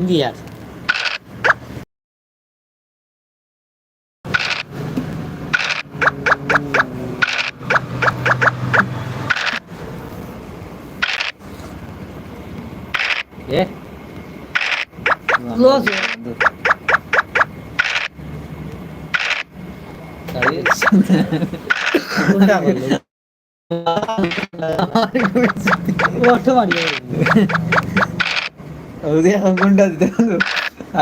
ইন্ডিয়ার এ Close. কোনটা বলল ওটা মারিয়ে ওদের এখন কোনটা দিতে বন্ধু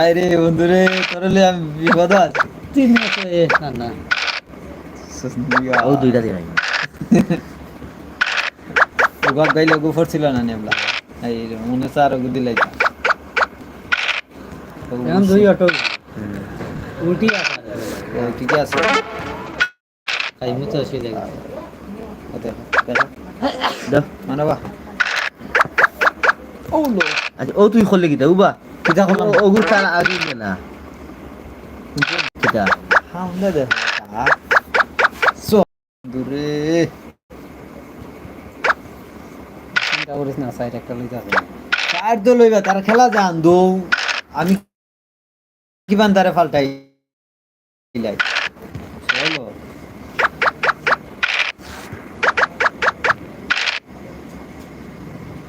আয় রে বন্ধু রে তোর হলে আমি বিপদ আছি। তিন মাসে না না। ও দুইটা দিন গদ গাইলে গুফর ছিল না নেমলা এই মনে হচ্ছে আরও গুদি লাইতা এখন দুই অটো। উল্টি আসা ঠিক আছে। টাইমে তো দেখো। দেখা মানে ও লো। আচ্ছা ও তুই করলে কিতা? উবা কিতা করলাম? ও গু তার আগে না। কিতা? হামদা দে। সো দূরে। চিন্তা করিস না সাইড একটা তো লইবা তার খেলা জান দৌ। আমি কিবান তারে ফালটাই লাই চলো।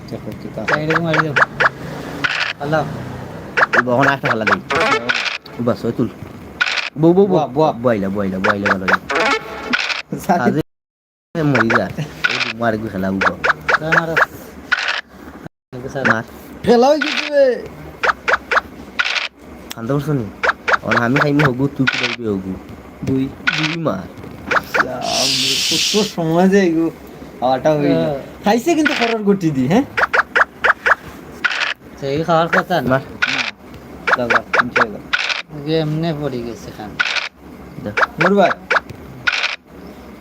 দেখো কি তা সাইডে মারি দাও আল্লাহ। একটা দেই। তুল। বউ বউ বুয়া। বইলা বইলা বইলা ভালো সাথে মরি যা। মার গু খেলা উবা মারো। খেলা হই গেছে রে? খান্দা করছ নি? অন আমি খাইমি হগু তুই কি দিবি হগু? দুই দুই মার। কত সময় যে হ্যাঁ। খাইছে কিন্তু খরর গুটি দি হ্যাঁ? সেই খাওয়ার কথা না? দাদা শুনছে দাদা পড়ে গেছে খান। মোর ভাই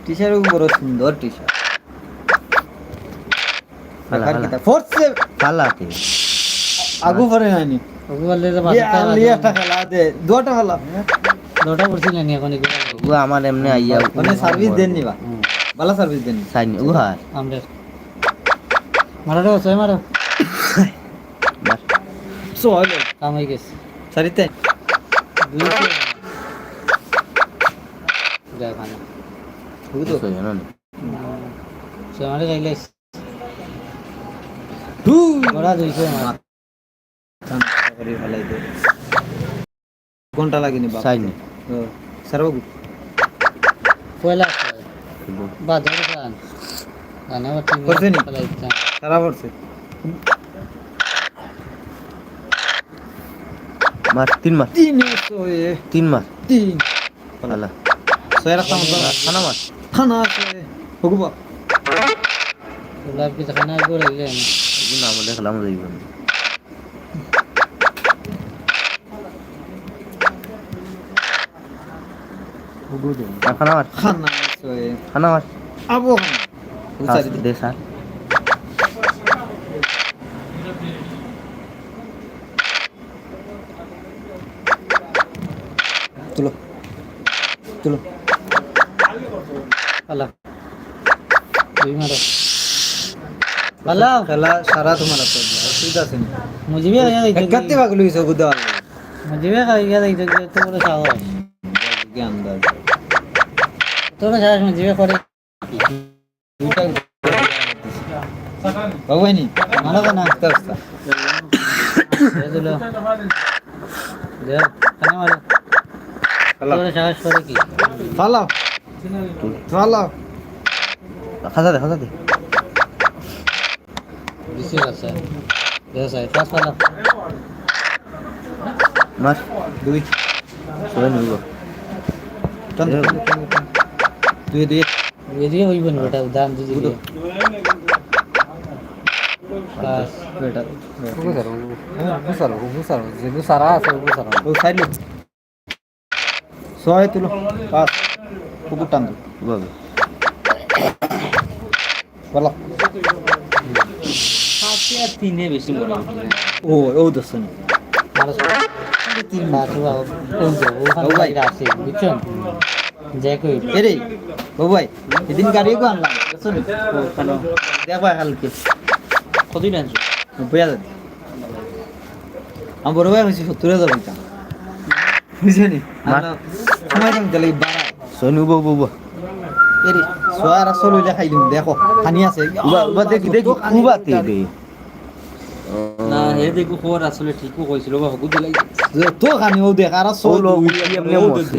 টি শার্ট বড় সুন্দর টি শার্ট হালা, দেখার হালা। কিতা ফোর্সে পালাতে আগু পরে নানি ওকে বললে তো একটা খেলা দে দুটা খেলা দুটা পড়ছিল নি এখন ও আমার এমনি আইয়া মানে সার্ভিস দেন ভালো সার্ভিস দেন সাইন ও আমরা মারো ছয় মার সো হলো কাম হয়ে গেছে সারিতে দুই দেখ খানা হুই তো সই জানো নি ছয় মারে গাইলে দু ওরা দুইশো মার করে ফেলাই দে ঘণ্টা লাগেনি সারবাবু। পয়লা বা ধরে খান গানে বাটি করছে নি? সারা পড়ছে মার তিন মার তিন তিন মার তিন। শোয়ে রাখতাম খানা মার খানা আছে। হগুবা গোলাপ কি খানা করে গেলেন এগুলো আমাদের খেলাম যাইব খানা মার খানা শোয়ে খানা মার আবো খানা। উচারি দে দে স্যার তুলো তুলো আল্লাহ দুই মারো আল্লাহ খেলা সারা তোমার আছে অসুবিধা আছে মুজিবে খাইয়া দিতে একাত্তি ভাগ লইছো গুদা মুজিবে খাইয়া দিতে তো বড় কি আন্দাজ তোর সাহস মুজিবে করে। দুইটা বাবাইনি মারো না। আস্তে আস্তে। দে দিলো দে খানা মারো খেলা তোর সাহস করে কি ফালাও ফালাও খাজা দে খাজা দে বেশি আছে দে সাই ফাস পালা মার দুই সবাই নিব টান দুই দুই এদিকে হইব না বেটা দাম দিদি বাস বেটা বুসারো বুসারো যে বুসারা আছে বুসারো ও সাইড লো ছয় তুলো পাঁচ তিনে বেশি মনে ও ও দর্শন। মারো তিন মাস বাবা কোন তো ওখানে ভাই। আছে বুঝছেন যে কই এরে ও ভাই এদিন গাড়ি গো আনলাম দর্শন। ও কেন দেখো কালকে কতদিন আনছো নব্বই হাজার। আমার বড় ভাই হয়েছে সত্তর হাজার হইতাম বুঝছেনি সময় দাম তাহলে বাড়ায় ছয় নি উবা উবা উবা সোয়ার আসল হইলে খাই দিম দেখো। পানি আছে। দেখি দেখি। না হে দেখো খবর আসলে ঠিকও কইছিল বা হকু দিলাই তো খানি ও দেখ আর আসল ওলো উইটি এমনে মরছে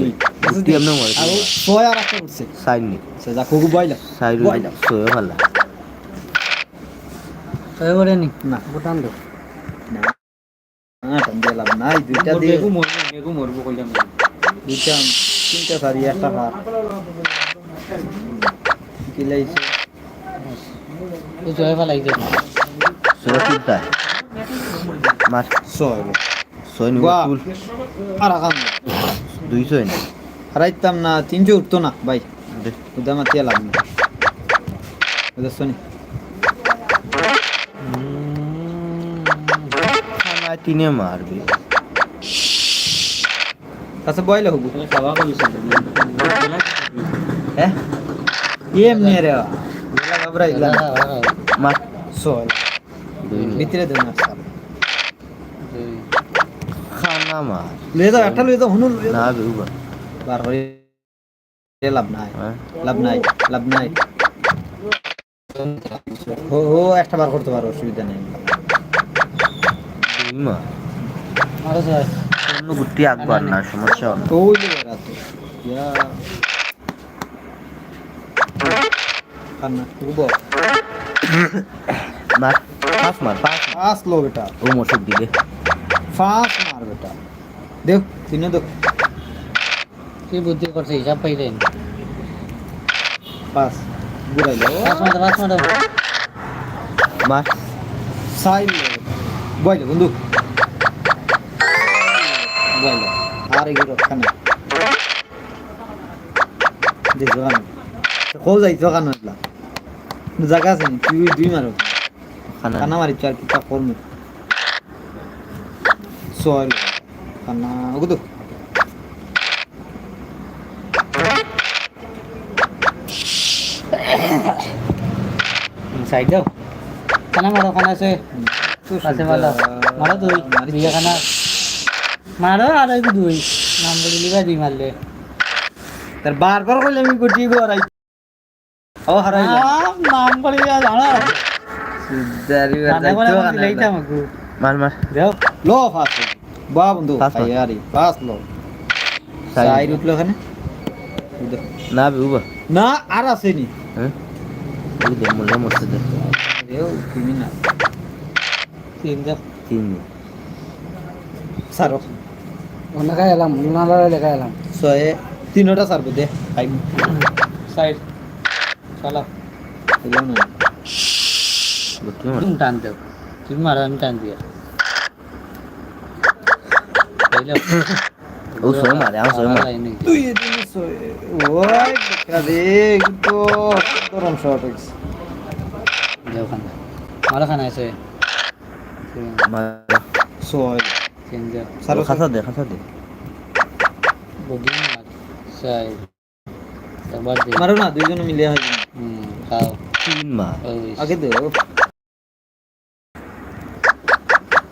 আর মরছে আর একটা উঠছে। সাইড নি। সে যা কোকু বাইলা সাইড বাইলা ছয় ভালা তাই বলে নি? না বুটান দো। না টান দিয়ে লাভ নাই। দুইটা দিয়ে দেখো মরবো দেখো মরবো কইলাম। দুইটা তিনটা সারি একটা হার কিলাইছে জয় ফালাই দে। ছয় তিনটা মার ছয় ছয় নি উবা বাহ। তুল আর আকাম দুই ছয় না হারাইতাম না তিনশো উঠতো না ভাই দে উদা মাতিয়া লাভ নেই বুঝতে শোনি খানা তিনে মারবে কাছে বয়লে হবু খাওয়া কইছিল হ্যাঁ এমনি রে বেলা ঘাবড়াইলাম মার ছয় দুই নি ভিতরে দেন খানা মার লয়ে যাও একটা লয়ে যাও হুনুন না যাও বার করে লাভ নাই। লাভ নাই লাভ নাই। ও ও একটা বার করতে পারো অসুবিধা নেই। দুই মার আরও অন্য গুটি আকবার না সমস্যা ওই ইয়া। মার মার পাঁচ ফাস লো বেটা ও মশুক দিলে ফাস মার বেটা। দেখ তিনে দেখ। কি বুদ্ধি করছে হিসাব পাইলেন? পাস বুড়াইলো। পাঁচ মাথা পাঁচ মাথা মার। সাইল বইলে বন্ধু। বইলে আর এগুলো খানে দেখো কানে কো কানো এগুলা জায়গা আছে নি? দুই মারো। খানা কানা মারি চার কিতা করমু সয়েল কানা ওগো তো। সাইড দাও। খানা মারো খানা আছে। পাশে মারো। মারো দুই। দুই খানা মারো আর একটু দুই। নাম বলে লিবা দুই মারলে। তার বারবার কইলে আমি গটি গো আই ও হারাইলা। নাম নাম বলে জানো। মার মার দেও লো ফাস বা বন্ধু Fast মার। আয়ারি ফাস লো. সাইড উঠল খানে না বে উবা। না আর আছে নি হ্যাঁ মলে মরছে তুমি না। তিন দেও। তিন সারো। ওনাকা এলাম ওনারা লেখা এলাম। সয়ে তিনটা সারবো দে। সাইড। চলো। এলো না। তুমি টান দেও তুমি মারো আমি টান দিয়ে বুঝলো ও ছয় মারে আমার ছয় মার তুই তিন সয়ে ওই দেখা দে তো গরম শর্ট হইছে দেও খানা মারো খানা আছে মার সয়ে তিন দেও সারো খাসা দে খাসা দে বগি মার সাইড একবার দে মারো না দুইজন মিলে হয় হুম খাও তিন মার ওই আগে দে দুই দেও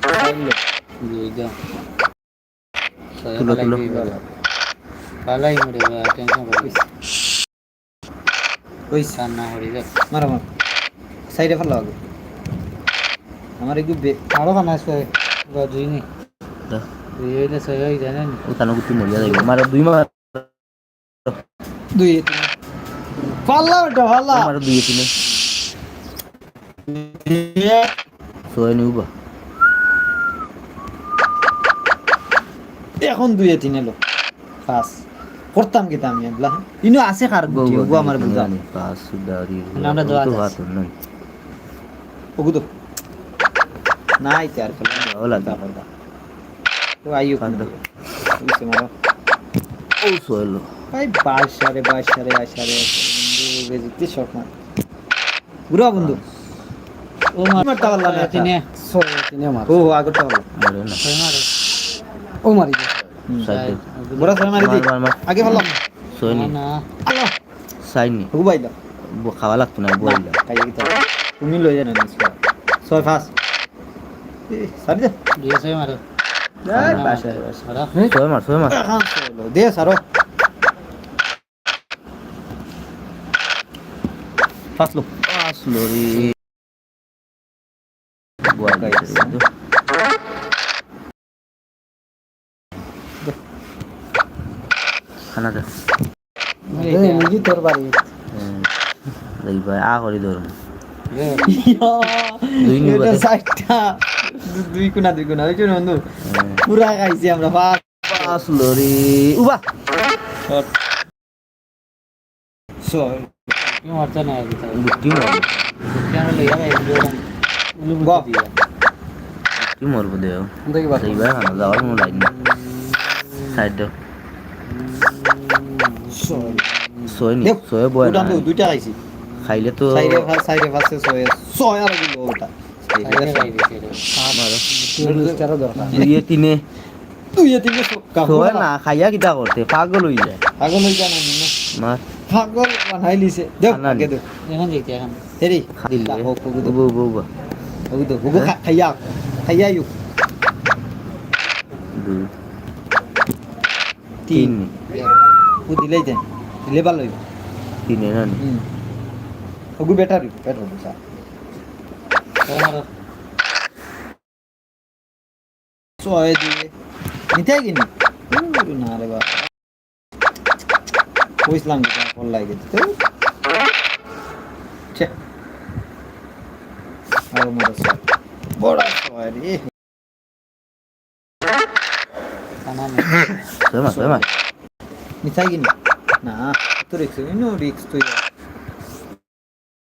ছয় তুলো, তুলো। দুই বাবা। মরে বা টেনশন করিস ওই কান্না হরি যাক মারো মার সাইডে ফেলা আগে আমার একটু আরও খানা আছে বা দুই নি দুই হইলে ছয় হই জানে নি ও গুটি মরিয়া যাইব মার দুই মার দুই পাল্লা বেটা পাল্লা মার দুই তিন ছয় নি এখন দুই তিন এলো। পাস করতাম কি আমি ইনো আছে কার গুটি? ওগো আমার বুঝা। পাস সুদারি নামটা দোয়া তো আছে। নাই। ওগো তো। নাই তার ফেলা ওলা দা। ও আইও কান্দ। মারো ও ছয়লো ভাই বাইশ সাড়ে বাইশ সাড়ে বেজিতে মার। বুড়া বন্ধু। ও মার মারতে না তিনে ছয় তিনে মার ও আগরটা হলো না। ও মারি বুড়া ছয় মারি দি। আগে ফেললাম ছয় না আল্লাহ সাইড নি ও বাইদা ব- খাওয়া লাগতো না বইলা খাইয়ে গিয়ে তুমি লই জানা ছয় ফাস। সারি দে। দুই ছয় মারো। বাসায় বাসায়। মারো। ছয় মার ছয় মার। দে সারো ফাসলো ফাসলো রে। এই মুজি তোর বাড়ি। এই ভাই আ করে ধরুন। দুই কোনা দুই কোনা জন্য বন্ধু। পুরা খাইছি আমরা ফার্স্ট ফাসলো উবা। সর মারতে না। দিয়া। কি মরব দেও যাওয়ার মন সাইড দাও নি দেখ, বয় না দুইটা খাইছি। খাইলে তো সাইডে ফাস সাইডে ফাসে সয় সয় আর দিল ওটা দুইয়ে তিনে। না খাইয়া কিটা করতে পাগল হই যায়। পাগল হয়ে নি না মার পাগল বানাই লিছে দেখ। আগে দেখ। এখন দেখতে এখন হেরি দিলে হোক হোক দেখ উবা উবা উবা হোক দেখ হোক খাইয়া খাইয়া ইউ তিন। ও দিলেই দেন দিলে ভালো হইব তিনে না নি হুম ওগু বেটার হইব বেটার হইব স্যার মারো সয় দিয়ে নিতে কিনি না রে বাবা কইছিলাম কি ফল লাগে তো। ছে আর মোর সয় বড় সয় রে কানা সয় মার না তো রিক্স নো রিক্স তুই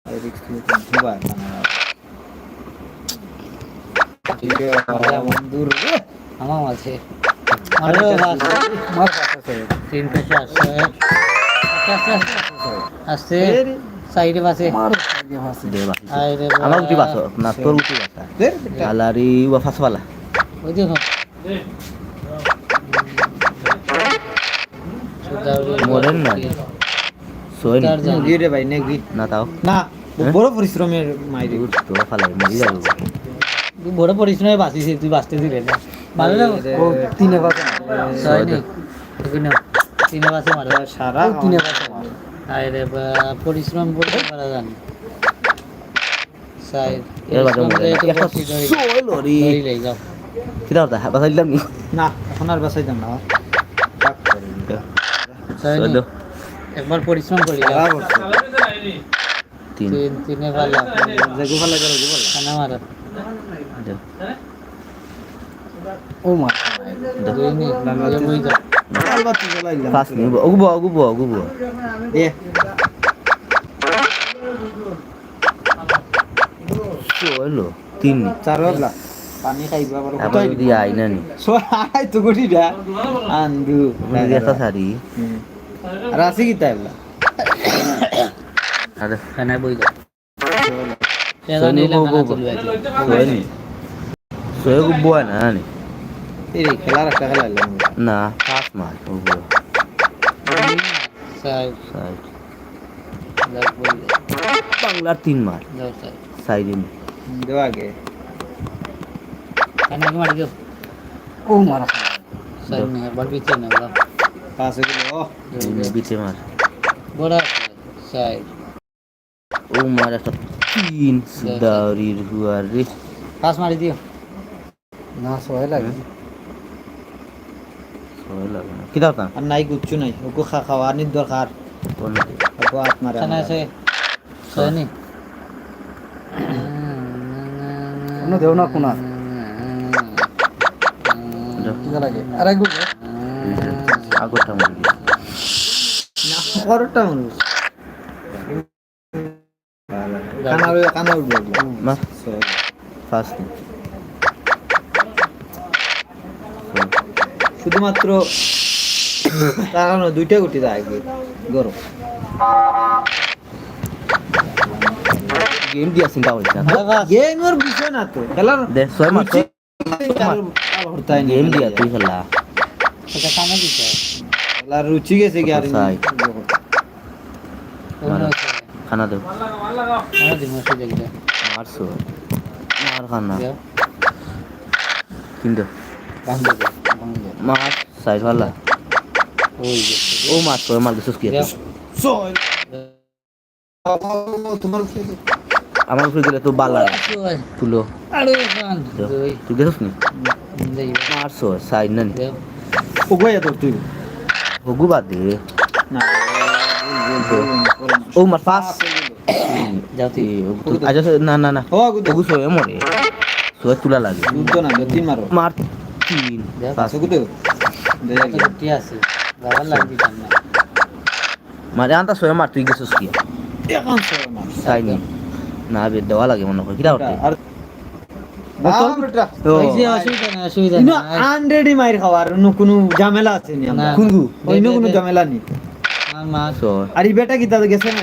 রিক্স তুই আছে দূর আমার আছে আস্তে আস্তে সাইডে বাসে আমার উঠি বাস না তোর উঠি বাসা আলারি উবা ফাসবালা ওই দেখো মরেন না। সয় নি তার যা। মুগি রে ভাই নেগি। না তাও। না হ্যাঁ? বড় পরিশ্রমের মাইরে তো ফালাই মরি যাবে। তুই বড় পরিশ্রমে বাঁচিছিস তুই বাঁচতে দিলে না। ভালো না। ও তিনে এগুলো তিনে বাসে মারো। সারা তিনে বাসে মারো। আরে পরিশ্রম করতে পারা জানি এর না। বাসা নি না এখন আর বাসাই যাম না থাক করে ছয় সয় নেই। দাও একবার পরিশ্রম করি বছর তিন। তিন ভালো। গোপালা করে গোপালা। খানা মারো। ও মা। দুই নি বুঝ যাও লাল বাতি জ্বলাইলাম ফাস নি ওগুবো ওগুবো ওগুবো দে। সয় তিন। চার বাবলা পানি খাইবা আবার। আবার কোথায় আইনা নি সোহাই তো গুটি দা আন্দু একটা শাড়ি। হুম। আর আছে কি তাই বলা আরে খানা বই যাও Soy সেটা নিলে nuevo, খানা bobo. চলবে আজকে। সয় নি সয় ওগুবো না নি এই রে খেলার একটা খেলাইলাম না পাঁচ মাস ওগুবো সাই সাইড যাও বই যাও। বাংলার তিন মাস যাও সাই সাইডে দেওয়া আগে খানা কি মারি যাও ও মারা সাই নি একবার বিছে না যাও পাঁচ কিলো বিচে মার। বড় সাই ও মার একটা তিন দাউরির হুয়ার রে। পাস মারি দিও। না সহায় লাগে। সয় লাগে না। কিটা হতা আর নাই গুচ্ছু নাই। ওকে খা খাওয়া নির দরকার ওকে হাত মারে খানা আছে সাই নি? কোনো দেও না কোনা লাগে? আর একগুলো আগরটা মরে গেছে না করটা মানুষ কানা কানা ফার্স্ট শুধুমাত্র তার দুইটা গুটি দেয় আগে গরম। গেম দিয়া চিন্তা হইছে না। গেমের বিষয় না তো। খেলার দে ছয় নেই। গেম দিয়া তুই খেলা। এটা খানা দিছে। খেলার রুচি গেছে কি আর খানা দেও খানা মারছো মার খানা। কিন্তু। মাছ সাইড ভাল্লা ও মাছ তো মাছ গেছিস কি। আমার উপরে গেলে তো বালা। তুলো। আরে তুই গেছিস নি? মারছো সাইড না ও গয়া তোর তুই। হগু বাদ দে না ভুল, ভুল, ভুল, ও মার পাস যাও তুই আজ না না না ও গুদ হগু সোয়ে মরে সোয়ে তুলা লাগে যুদ্ধ না দে, তিন মারো মার তিন দেও। পাঁচ আছে গাবার লাগবি না মারে আনতা সোয়ে মার তুই গেছিস কি এখন সোহেল মার সাইড নি না বে দেওয়া লাগে মনে হয় কিরা ওঠে ঝামেলা আছে নি না। কুনগু? অন্য দে, কোনো ঝামেলা নেই? আর বেটা কি তাদের গেছে না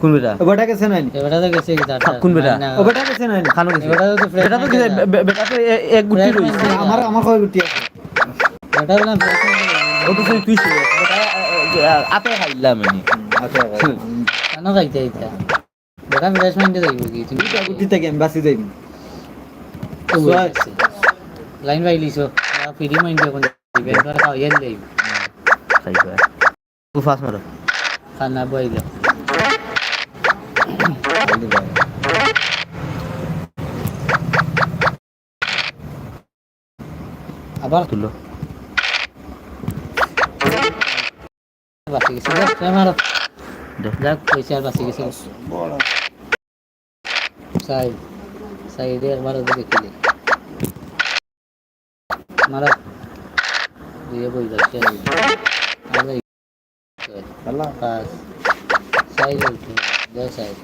কোন বেটা? বেটা গেছে না নি? তো গেছে কি তারটা কোন বেটা? ও বেটা গেছে না খানো গেছে। এবারে তো বেটা তো কি বেটা তো এক গুটি রইছে আমার আমার কয় গুটি আছে। এটা বললাম ও তো তুই তুই বেটা আপে খাইলাম আমি। আচ্ছা কেন খাইতে এটা বেটা ফ্রেশ মাইন্ডে যাইব কি? তুমি গুটি থেকে আমি বাসি যাই তো বই আছে লাইন বাইলিছো ফ্রি মাইন্ডে কোন দিবে একবার খাও ইয়ান যাইব খাই পায় তু ফাস মারো খানা বইলে আবার তুলো বাসি গেছে দেখ, তুমি মারো দে যাক পয়সা আর বাসি গেছে সাই সাইডে একবার ওদের দেখিলে মারা দিয়ে বই যাচ্ছে আরে আল্লাহ পাঁচ সাইড উঠে দশ সাইড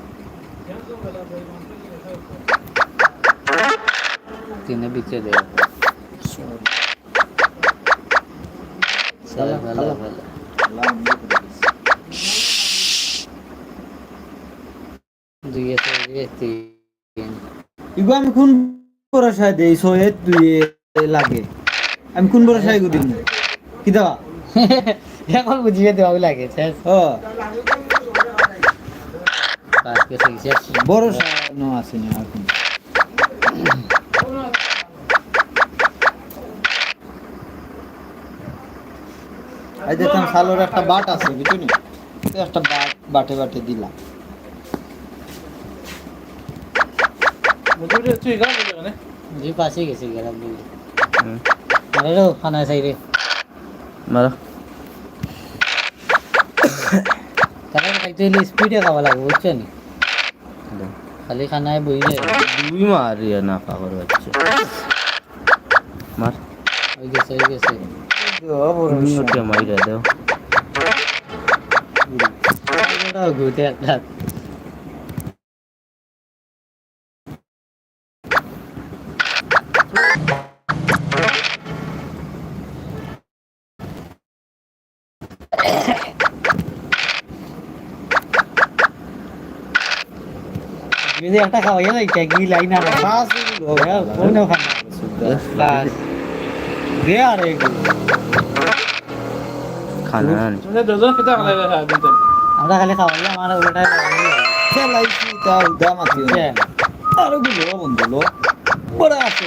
তিনে বিচে দেয় ভালো ভালো ভালো দুই আছে দুই তিন ইগো আমি কোন ভরসায় দেই সোহেদ দুই লাগে। আমি কোন ভরসায় গো দিন? কি দেওয়া এখন বুঝিয়ে দেওয়া লাগে শেষ। ও। কেসে শেষ। ভরসা ন আছে না এখন। এই দেখতাম সালোর একটা বাট আছে বুঝলি? একটা বাট বাটে বাটে দিলাম হুম। আরে রো খানা সাইডে মারো তারপরে খাইতে হলে স্পিডে খাওয়া লাগবে বুঝছ নি খালি খানায় বইলে দুই মার না পাগল বাচ্চা মার ওই গেছে ওই গেছে মাইরা দাও ঘুরতে একটা যদি একটা খাওয়াই না এটা কি লাইন আর কোন খানা বাস দে আর এক খানা আনি। আমরা খালি খাওয়াই আমার ওটা খেলাইছি তা উদা মাতি আরও গুলো বন্ধু লো বড় আছে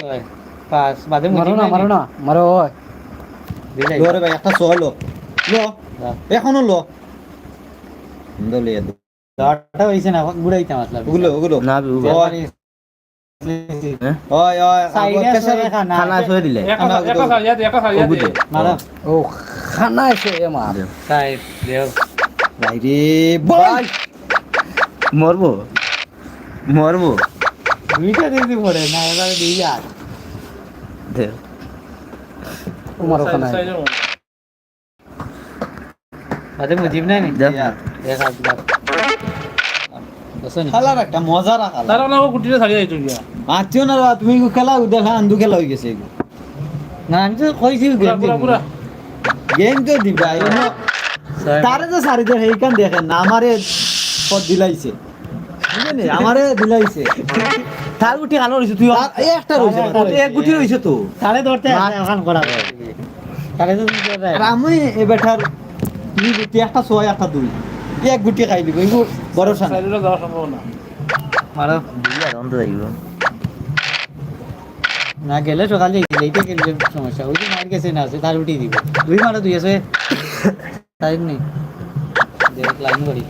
পাস বাদে মারো না মারো না মারো ওই দিলাই ধরে ভাই একটা সহলো লো এখনও লো দলে দাঁড়টা হইছে না গুড়াইতে ওগুলো ওগুলো। ওই হ্যাঁ ওই খানা দিলে। ও খানা এসে দেও। বল। মরবো? মরবো? দুইটা দিদি পড়ে না এবার দুই আর তোমার মুজিব নাই নি খেলার একটা মজা রাখা মাতিও না তুমি খেলা দেখা আন্দু খেলা হয়ে গেছে এগো না আমি তো কইছি গেম গেম তো দিবা তারে তো সারি সেইখান দেখে না আমারে পদ দিলাইছে। আমারে দিলাইছে। তার গুটি খানো রইছে তুই এই একটা রইছে এক গুটি রইছে তো। তারে ধরতে এখন করা তারে তো আমি এ বেটার দুই গুটি একটা ছয় একটা দুই। এক গুটি খাই দিব এগো ভরসা নাই। মারো দুই আর অন্ত যাইব না গেলে সকালে এইটা গেলে সমস্যা। ওই যে মার গেছে না আছে তার উঠিয়ে দিব। দুই মারা দুই আছে। তাই নেই। দেখ লাইন করি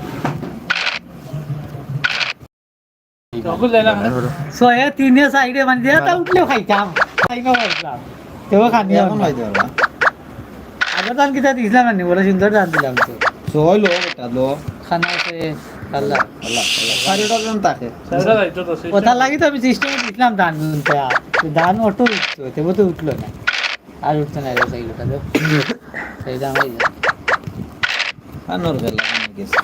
ছয়ে তিনে মানে দিয়ে উঠলেও খাইতাম। খাই না পারতাম তেও খানি আগের দান কিতা দিছিলাম মানে বলে সুন্দর দান দিলাম তো সবাই লো বেটা লো। খানা আছে আল্লাহ আল্লাহ চারিটা জন থাকে। কথা লাগি তো আমি সিস্টেমে দিছিলাম ধান গুনতে। ধান অটো উঠতো তেবো তো উঠল না। আর উঠতো না রে সেই লোকটা। সেই দাম হয়ে যায় বেলা গেছে।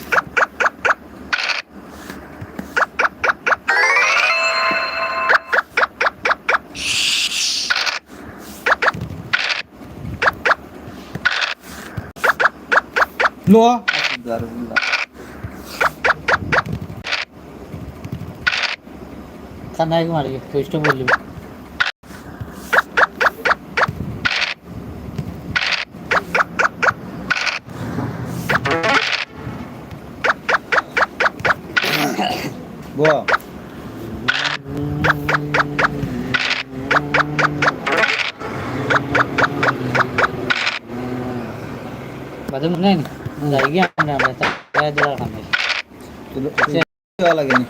লো খানা মারি কষ্ট বললি বো বাদে মনে নেই যাই গিয়ে আমরা আমরা তাই দোলা খামে দেওয়া লাগেনি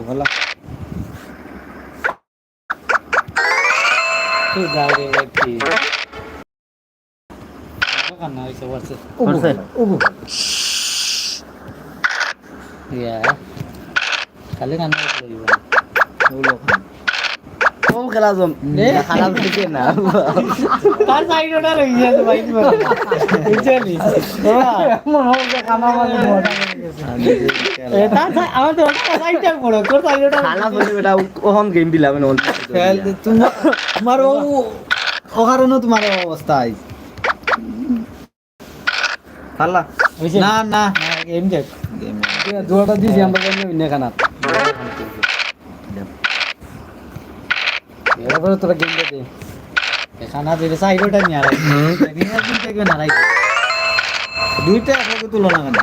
বলা তুই যাও রে ব্যক্তি খানা হয়েছে বলছে করছে উবু ইয়া খালি খানা হয়েছে ও খেলা জম? খালা থেকে না। তার সাইডটা রই গেছে ভাই বুঝলি মন হবে খানা মানে হয়ে। আমার তো সাইডটা বড় তোর সাইডটা খালা বলি বেটা ওহন গেম দিলাম না তোমার তোমার ও অকারণে তোমার অবস্থা আইস না না। না গেম দেখ। দুটা দিছি আমরা জানি খানা এরপরে তোরা গেম দে। খানা দিলে সাইডটা নিয়ে আড়াই নিয়ে দিন থেকে নাড়াই দুইটা একসাথে তুলো না কেন?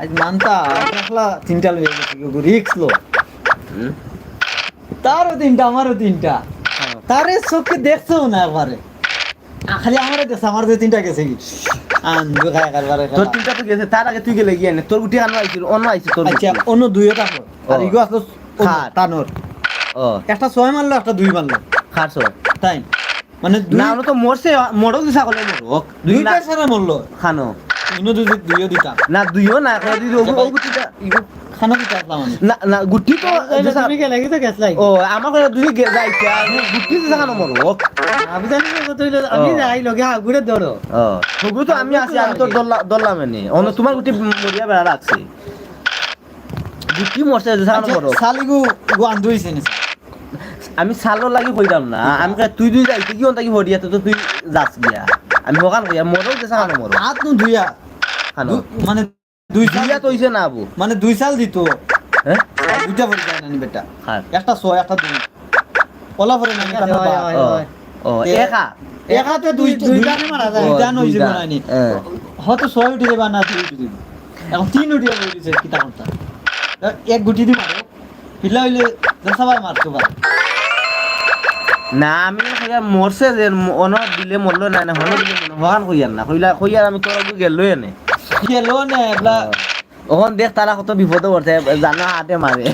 আজ মানতা দেখলা তিনটা লয়ে গেছে রিক্স লো। তারও তিনটা আমারও তিনটা। তারে চোখে দেখছ না একবারে। খালি আমারে দেখছে আমার যে তিনটা গেছে কি? তোর তিনটা তো গেছে তার আগে তুই গেলে গিয়ে তোর গুটি আনো আইছিল অন্য আইছে তোর আচ্ছা অন্য দুইও থাকল আর। ইগো আসলো খাট। ও। একটা ছয় মারলো একটা দুই মারলো। খারছ তাই? মানে দুই না আমরা তো মরছে মরক দিছা কলে মরক। দুই দুইটা সারা মরলো। খানো। দুই দুইও দিতাম না দুইও না করে দিদি ও ও গুটিটা ইগো না না গুটি তো ও আমার করে দুই গে- আমি জানি কত হইল আমি যাই লগে আগুরে ধরো। ও তবু তো আমি আছি আমি তো অন্য তোমার গুটি মরিয়া বেড়া রাখছে। গুটি মরছে আচ্ছা শালিগু না। আমি সালো লাগি কইতাম না আমি তুই দুই যাইতে কি অন্তা কি হরিয়া তো তুই যাস গিয়া। আমি হকান কইয়া মরক দিছা খানো মরক হাত নু দুইয়া মানে দুই সাল তো হইছে না আবু। মানে দুই সাল দিত। হ্যাঁ? দুইটা যায় নানি বেটা। একটা ছয় একটা দুই। ওলা ভরে নানি ও এ- একা? একাতে দুই দুই- দুইটা নে মারা যায়। দুইটা। নানি হ্যাঁ। হয়তো ছয় উঠে যাবা না দুই উঠে যাবে এখন তিন উঠে যাবে হইছে কিতা কোনটা এক গুটি দি মারো। পিলা হইলে সবাই মারতো বা। না আমি মরছে যে অন দিলে মরলো না না হন দিলে হকান কইয়ার না। কইলা কইয়ার আমি তোর গেল এনে গেলো না এবলা ওখান দেখ তারা কত বিপদে পড়ছে জানা হাতে মারে